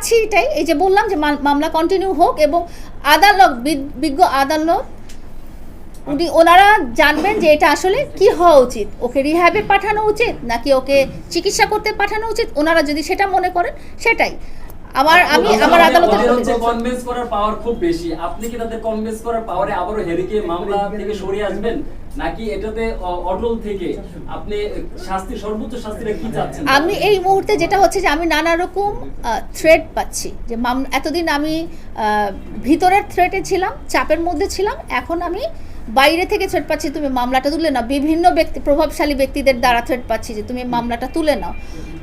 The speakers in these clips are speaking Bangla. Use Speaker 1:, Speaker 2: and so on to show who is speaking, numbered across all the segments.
Speaker 1: চাচ্ছি এটাই। এই যে বললাম যে মামলা কন্টিনিউ হোক এবং আদালত বিজ্ঞ আদালত, উনি ওনারা জানবেন যে এটা আসলে কি হওয়া উচিত। ওকে রিহ্যাবে পাঠানো উচিত নাকি ওকে চিকিৎসা করতে পাঠানো উচিত? ওনারা যদি সেটা মনে করেন, সেটাই। আমার আমি আমার আদালতের
Speaker 2: হচ্ছে কনভিন্স করার পাওয়ার খুব বেশি। আপনি কি তাদের কনভিন্স করার পাওয়ারে আবারও হেরিকে মামলা থেকে সরিয়ে আসবেন? নাকি এটাতে অটল থেকে আপনি শাস্তি সর্বোচ্চ শাস্তিটা কি চাচ্ছেন?
Speaker 1: আমি এই মুহূর্তে যেটা হচ্ছে যে আমি নানা রকম থ্রেড পাচ্ছি। যে এতদিন আমি আহ, ভিতরের থ্রেটে ছিলাম চাপের মধ্যে ছিলাম এখন আমি বাইরে থেকে থ্রেট পাচ্ছি তুমি মামলাটা তুলে নাও। বিভিন্ন ব্যক্তি প্রভাবশালী ব্যক্তিদের দ্বারা থ্রেট পাচ্ছি যে তুমি মামলাটা তুলে নাও।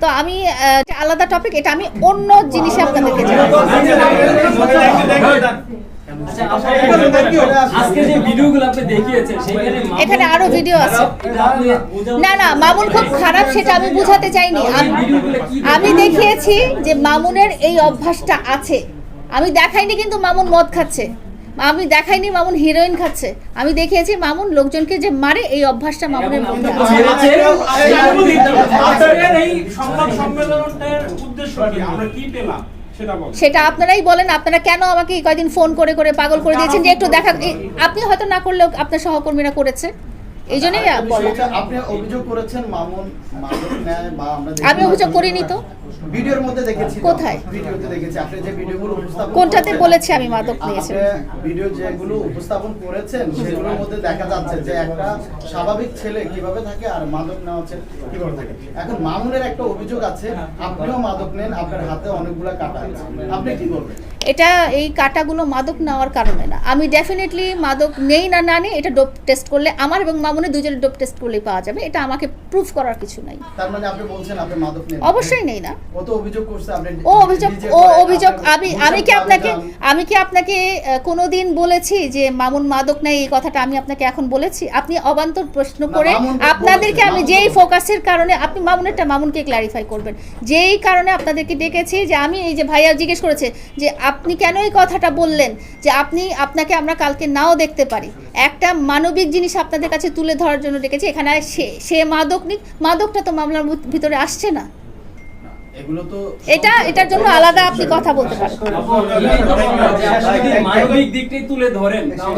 Speaker 1: তো আমি আলাদা টপিক এটা আমি অন্য জিনিসে আপনাদেরকে এখানে আরও ভিডিও আছে। না। না মামুন খুব খারাপ সেটা আমি বুঝাতে চাইনি। আমি দেখিয়েছি যে মামুনের এই অভ্যাসটা আছে। আমি দেখাইনি কিন্তু মামুন মদ খাচ্ছে। আমি দেখাইনি মামুন হিরোইন খাচ্ছে। আমি দেখিয়েছি মামুন লোকজনকে যে মারে এই অভ্যাসটা মামুনের মধ্যে আছে।
Speaker 2: মেরেছে,
Speaker 3: এই সংবাদ সম্মেলনের উদ্দেশ্য কি? আমরা কি পেলাম সেটা
Speaker 1: আপনারাই বলেন আপনারা কেন আমাকে কয়দিন ফোন করে করে পাগল করে দিয়েছেন যে একটু দেখা আপনি হয়তো না করলেও আপনার সহকর্মীরা করেছে। এই জন্যই
Speaker 4: আপনি অভিযোগ করেছেন মামুন মাদক নেয় বা আমরা
Speaker 1: আমি অভিযোগ করিনি তো।
Speaker 4: ভিডিওর মধ্যে দেখেছি
Speaker 1: কোথায়?
Speaker 4: ভিডিওতে দেখেছি। আপনি যে ভিডিওগুলো উপস্থাপন
Speaker 1: কোনটাতে বলেছি আমি মাদক নিয়েছি?
Speaker 4: ভিডিও যেগুলো উপস্থাপন করেছেন সেগুলোর মধ্যে দেখা যাচ্ছে যে একটা স্বাভাবিক ছেলে কীভাবে থাকে আর মাদক নেওয়া হচ্ছে কীভাবে থাকে। এখন মামুনের একটা অভিযোগ আছে আপনিও মাদক নেন আপনার হাতে অনেকগুলো কাটা আছে। আপনি কি বলবেন?
Speaker 1: এটা এই কাটাগুলো মাদক নেওয়ার কারণে না। আমি ডেফিনেটলি মাদক নেই না না নেই এটা ডোপ টেস্ট করলে আমার এবং মামুনের দুজনের ডোপ টেস্ট করলেই পাওয়া যাবে। এটা আমাকে প্রুফ করার কিছু নাই।
Speaker 4: তার মানে আপনি বলছেন আপনি মাদক নেন।
Speaker 1: অবশ্যই নেই না।
Speaker 4: ও তো অভিযোগ করছে আপনি
Speaker 1: ও অভিযোগ ও অভিযোগ আমি আমি কি আপনাকে আমি কি আপনাকে কোনোদিন বলেছি যে মামুন মাদক নেই এই কথাটা আমি আপনাকে এখন বলেছি? আপনি অবান্তর প্রশ্ন করে আপনাদেরকে আমি যেই ফোকাসের কারণে আপনি মামুনেরটা মামুনকে ক্লারিফাই করবেন। যেই কারণে আপনাদেরকে ডেকেছি যে আমি এই যে ভাইয়া জিজ্ঞেস করেছে যে আপনি কেন এই কথাটা বললেন? যে আপনি আপনাকে আমরা কালকে নাও দেখতে পারি। একটা মানবিক জিনিস আপনাদের কাছে তুলে ধরার জন্য ডেকেছি। এখানে সে সে মাদক নিক মাদকটা তো মামলার ভিতরে আসছে না। এটা এটার জন্য আলাদা আপনি কথা বলতে পারেন।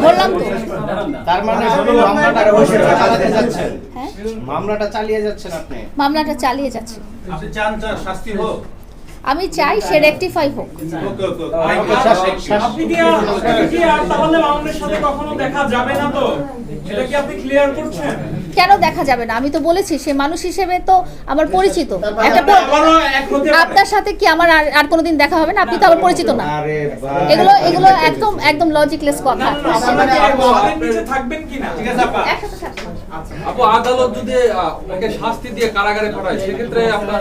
Speaker 2: বললাম তুলে
Speaker 1: তো।
Speaker 5: তার মানে মামলাটা চালাতে যাচ্ছেন
Speaker 1: হ্যাঁ?
Speaker 5: মামলাটা চালিয়ে যাচ্ছেন আপনি।
Speaker 1: মামলাটা চালিয়ে যাচ্ছে।
Speaker 3: আপনি চান চান শাস্তি হোক।
Speaker 1: আমি চাই সে রেকটিফাই হোক। কেন দেখা যাবে না? আমি তো বলেছি সে মানুষ হিসেবে তো আমার পরিচিত। আপনার সাথে কি আমার আর আর কোনোদিন দেখা হবে না? আপনি তো আমার পরিচিত না। এগুলো এগুলো একদম একদম লজিকলেস কথা।
Speaker 3: আপা।
Speaker 6: আপু আদালত যদি শাস্তি দিয়ে কারাগারে পাঠায় সেক্ষেত্রে আপনার।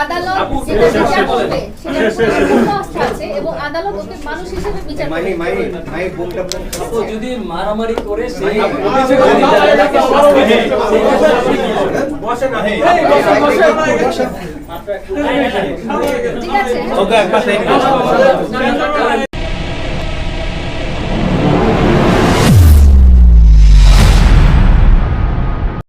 Speaker 1: আদালত যেটা বিচার করবে। সেটার আছে এবং আদালত ওকে মানুষ হিসেবে বিচার করবে।
Speaker 5: মাহি মাহি বুকটা
Speaker 2: আপু, যদি মারামারি করে সেই।
Speaker 1: ঠিক আছে।